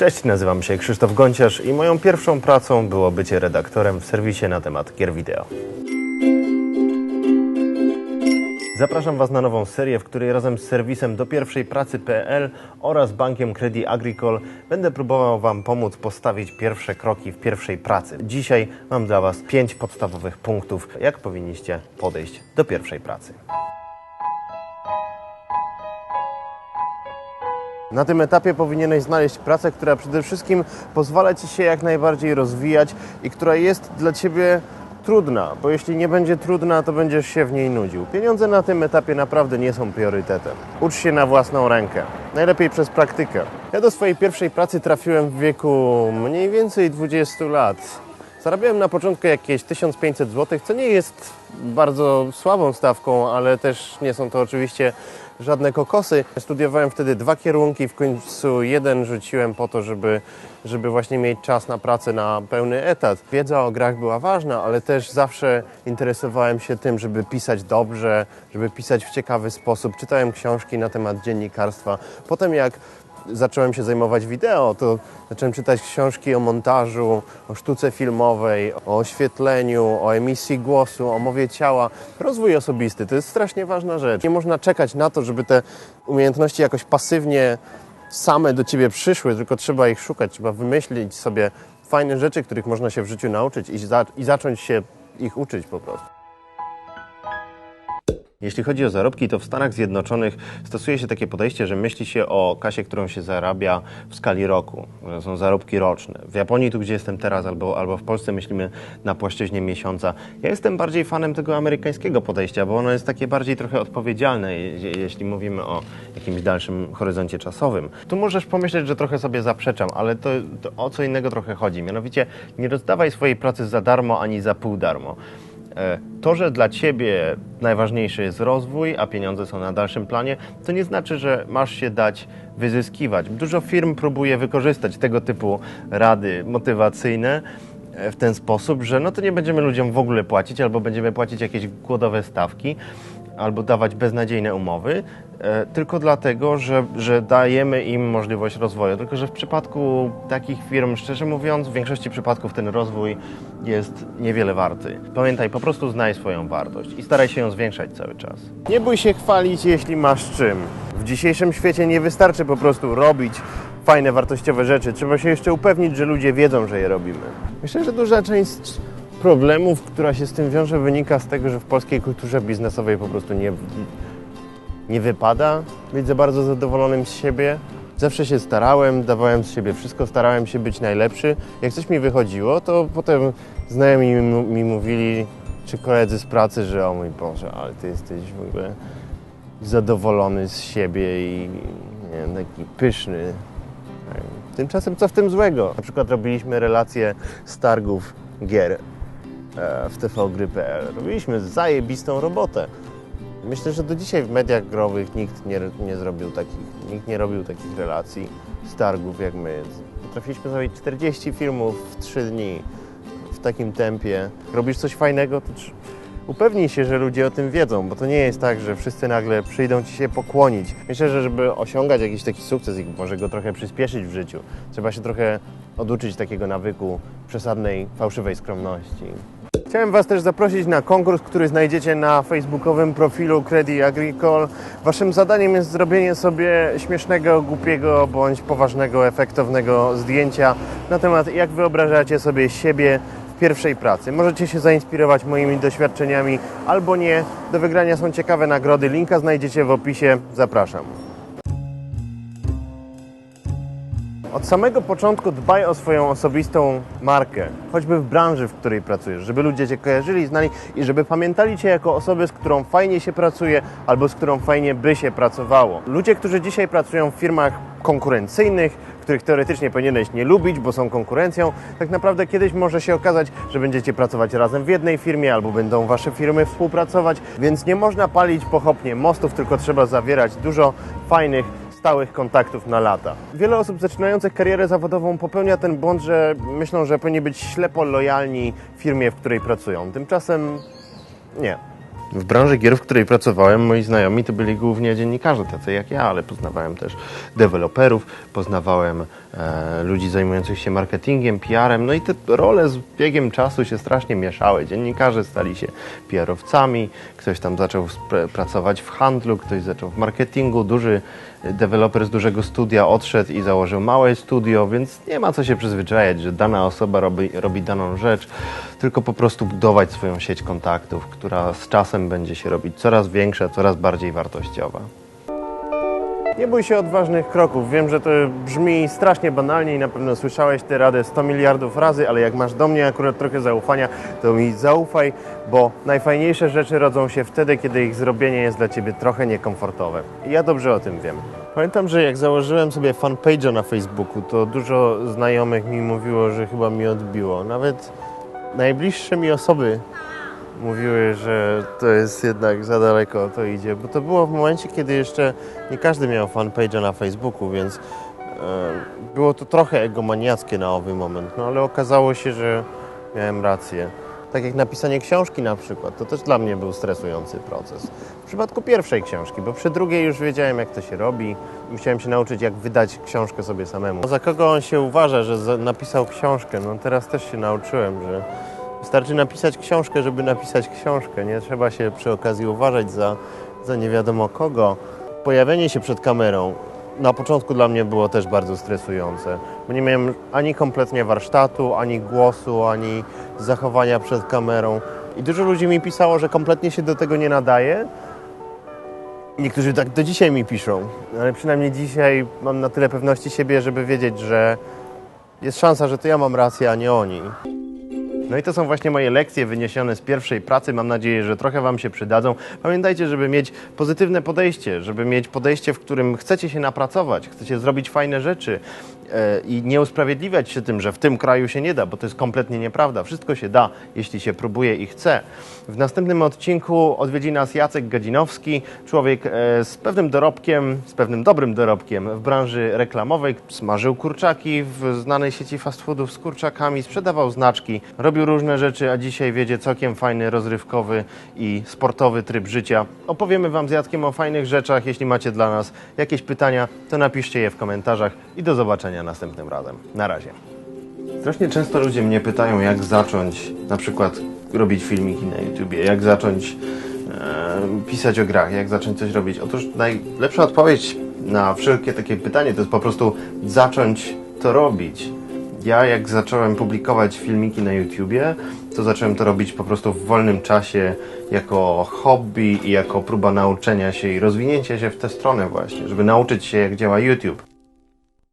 Cześć, nazywam się Krzysztof Gonciarz i moją pierwszą pracą było bycie redaktorem w serwisie na temat gier wideo. Zapraszam Was na nową serię, w której razem z serwisem do pierwszej pracy.pl oraz bankiem Credit Agricole będę próbował Wam pomóc postawić pierwsze kroki w pierwszej pracy. Dzisiaj mam dla Was pięć podstawowych punktów, jak powinniście podejść do pierwszej pracy. Na tym etapie powinieneś znaleźć pracę, która przede wszystkim pozwala Ci się jak najbardziej rozwijać i która jest dla Ciebie trudna, bo jeśli nie będzie trudna, to będziesz się w niej nudził. Pieniądze na tym etapie naprawdę nie są priorytetem. Ucz się na własną rękę, najlepiej przez praktykę. Ja do swojej pierwszej pracy trafiłem w wieku mniej więcej 20 lat. Zarabiałem na początku jakieś 1500 zł, co nie jest bardzo słabą stawką, ale też nie są to oczywiście żadne kokosy. Studiowałem wtedy dwa kierunki, w końcu jeden rzuciłem po to, żeby, żeby właśnie mieć czas na pracę na pełny etat. Wiedza o grach była ważna, ale też zawsze interesowałem się tym, żeby pisać dobrze, żeby pisać w ciekawy sposób. Czytałem książki na temat dziennikarstwa. Potem jak zacząłem się zajmować wideo, to zacząłem czytać książki o montażu, o sztuce filmowej, o oświetleniu, o emisji głosu, o mowie ciała. Rozwój osobisty to jest strasznie ważna rzecz. Nie można czekać na to, żeby te umiejętności jakoś pasywnie same do ciebie przyszły, tylko trzeba ich szukać, trzeba wymyślić sobie fajne rzeczy, których można się w życiu nauczyć i, za, i zacząć się ich uczyć po prostu. Jeśli chodzi o zarobki, to w Stanach Zjednoczonych stosuje się takie podejście, że myśli się o kasie, którą się zarabia w skali roku, że są zarobki roczne. W Japonii, tu gdzie jestem teraz, albo, albo w Polsce myślimy na płaszczyźnie miesiąca. Ja jestem bardziej fanem tego amerykańskiego podejścia, bo ono jest takie bardziej trochę odpowiedzialne, je, jeśli mówimy o jakimś dalszym horyzoncie czasowym. Tu możesz pomyśleć, że trochę sobie zaprzeczam, ale to, to o co innego trochę chodzi. Mianowicie nie rozdawaj swojej pracy za darmo ani za pół darmo. E, To, że dla Ciebie najważniejszy jest rozwój, a pieniądze są na dalszym planie, to nie znaczy, że masz się dać wyzyskiwać. Dużo firm próbuje wykorzystać tego typu rady motywacyjne e, w ten sposób, że no to nie będziemy ludziom w ogóle płacić, albo będziemy płacić jakieś głodowe stawki, albo dawać beznadziejne umowy, e, tylko dlatego, że, że dajemy im możliwość rozwoju. Tylko, że w przypadku takich firm, szczerze mówiąc, w większości przypadków ten rozwój jest niewiele warty. Pamiętaj, po prostu znaj swoją wartość i staraj się ją zwiększać cały czas. Nie bój się chwalić, jeśli masz czym. W dzisiejszym świecie nie wystarczy po prostu robić fajne, wartościowe rzeczy. Trzeba się jeszcze upewnić, że ludzie wiedzą, że je robimy. Myślę, że duża część problemów, która się z tym wiąże, wynika z tego, że w polskiej kulturze biznesowej po prostu nie, nie wypada być za bardzo zadowolonym z siebie. Zawsze się starałem, dawałem z siebie wszystko, starałem się być najlepszy. Jak coś mi wychodziło, to potem znajomi mi, mówili, czy koledzy z pracy, że o mój Boże, ale ty jesteś w ogóle zadowolony z siebie i nie wiem, taki pyszny. Tymczasem co w tym złego? Na przykład robiliśmy relacje z targów gier w tvgry.pl. Robiliśmy zajebistą robotę. Myślę, że do dzisiaj w mediach growych nikt nie, nie zrobił takich, nikt nie robił takich relacji z targów jak my. Potrafiliśmy zrobić 40 filmów w 3 dni w takim tempie. Robisz coś fajnego, to upewnij się, że ludzie o tym wiedzą, bo to nie jest tak, że wszyscy nagle przyjdą ci się pokłonić. Myślę, że żeby osiągać jakiś taki sukces i może go trochę przyspieszyć w życiu, trzeba się trochę oduczyć takiego nawyku przesadnej, fałszywej skromności. Chciałem Was też zaprosić na konkurs, który znajdziecie na facebookowym profilu Credit Agricole. Waszym zadaniem jest zrobienie sobie śmiesznego, głupiego bądź poważnego, efektownego zdjęcia na temat jak wyobrażacie sobie siebie w pierwszej pracy. Możecie się zainspirować moimi doświadczeniami albo nie. Do wygrania są ciekawe nagrody. Linka znajdziecie w opisie. Zapraszam. Od samego początku dbaj o swoją osobistą markę, choćby w branży, w której pracujesz, żeby ludzie Cię kojarzyli, znali i żeby pamiętali Cię jako osobę, z którą fajnie się pracuje albo z którą fajnie by się pracowało. Ludzie, którzy dzisiaj pracują w firmach konkurencyjnych, których teoretycznie powinieneś nie lubić, bo są konkurencją, tak naprawdę kiedyś może się okazać, że będziecie pracować razem w jednej firmie albo będą Wasze firmy współpracować, więc nie można palić pochopnie mostów, tylko trzeba zawierać dużo fajnych stałych kontaktów na lata. Wiele osób zaczynających karierę zawodową popełnia ten błąd, że myślą, że powinni być ślepo lojalni firmie, w której pracują. Tymczasem nie. W branży gier, w której pracowałem, moi znajomi to byli głównie dziennikarze, tacy jak ja, ale poznawałem też deweloperów, poznawałem e, ludzi zajmujących się marketingiem, PR-em. No i te role z biegiem czasu się strasznie mieszały. Dziennikarze stali się PR-owcami, ktoś tam zaczął pracować w handlu, ktoś zaczął w marketingu, duży deweloper z dużego studia odszedł i założył małe studio, więc nie ma co się przyzwyczajać, że dana osoba robi, robi daną rzecz, tylko po prostu budować swoją sieć kontaktów, która z czasem będzie się robić coraz większa, coraz bardziej wartościowa. Nie bój się odważnych kroków. Wiem, że to brzmi strasznie banalnie i na pewno słyszałeś tę radę 100 miliardów razy, ale jak masz do mnie akurat trochę zaufania, to mi zaufaj, bo najfajniejsze rzeczy rodzą się wtedy, kiedy ich zrobienie jest dla ciebie trochę niekomfortowe. I ja dobrze o tym wiem. Pamiętam, że jak założyłem sobie fanpage'a na Facebooku, to dużo znajomych mi mówiło, że chyba mi odbiło. Nawet najbliższe mi osoby mówiły, że to jest jednak za daleko to idzie, bo to było w momencie, kiedy jeszcze nie każdy miał fanpage'a na Facebooku, więc e, było to trochę egomaniackie na owy moment, no ale okazało się, że miałem rację. Tak jak napisanie książki na przykład, to też dla mnie był stresujący proces. W przypadku pierwszej książki, bo przy drugiej już wiedziałem, jak to się robi. Musiałem się nauczyć, jak wydać książkę sobie samemu. Za kogo on się uważa, że napisał książkę? No teraz też się nauczyłem, że Wystarczy napisać książkę, żeby napisać książkę. Nie trzeba się przy okazji uważać za, za nie wiadomo kogo. Pojawienie się przed kamerą na początku dla mnie było też bardzo stresujące, bo nie miałem ani kompletnie warsztatu, ani głosu, ani zachowania przed kamerą. I dużo ludzi mi pisało, że kompletnie się do tego nie nadaje. Niektórzy tak do dzisiaj mi piszą, ale przynajmniej dzisiaj mam na tyle pewności siebie, żeby wiedzieć, że jest szansa, że to ja mam rację, a nie oni. No i to są właśnie moje lekcje wyniesione z pierwszej pracy. Mam nadzieję, że trochę Wam się przydadzą. Pamiętajcie, żeby mieć pozytywne podejście, żeby mieć podejście, w którym chcecie się napracować, chcecie zrobić fajne rzeczy i nie usprawiedliwiać się tym, że w tym kraju się nie da, bo to jest kompletnie nieprawda. Wszystko się da, jeśli się próbuje i chce. W następnym odcinku odwiedzi nas Jacek Gadzinowski, człowiek e, z pewnym dorobkiem, z pewnym dobrym dorobkiem w branży reklamowej. Smażył kurczaki w znanej sieci fast foodów z kurczakami, sprzedawał znaczki, robił różne rzeczy, a dzisiaj wiedzie całkiem fajny, rozrywkowy i sportowy tryb życia. Opowiemy Wam z Jackiem o fajnych rzeczach. Jeśli macie dla nas jakieś pytania, to napiszcie je w komentarzach i do zobaczenia następnym razem. Na razie. Strasznie często ludzie mnie pytają, jak zacząć na przykład robić filmiki na YouTubie, jak zacząć e, pisać o grach, jak zacząć coś robić. Otóż najlepsza odpowiedź na wszelkie takie pytanie to jest po prostu zacząć to robić. Ja jak zacząłem publikować filmiki na YouTubie, to zacząłem to robić po prostu w wolnym czasie jako hobby i jako próba nauczenia się i rozwinięcia się w tę stronę właśnie, żeby nauczyć się jak działa YouTube.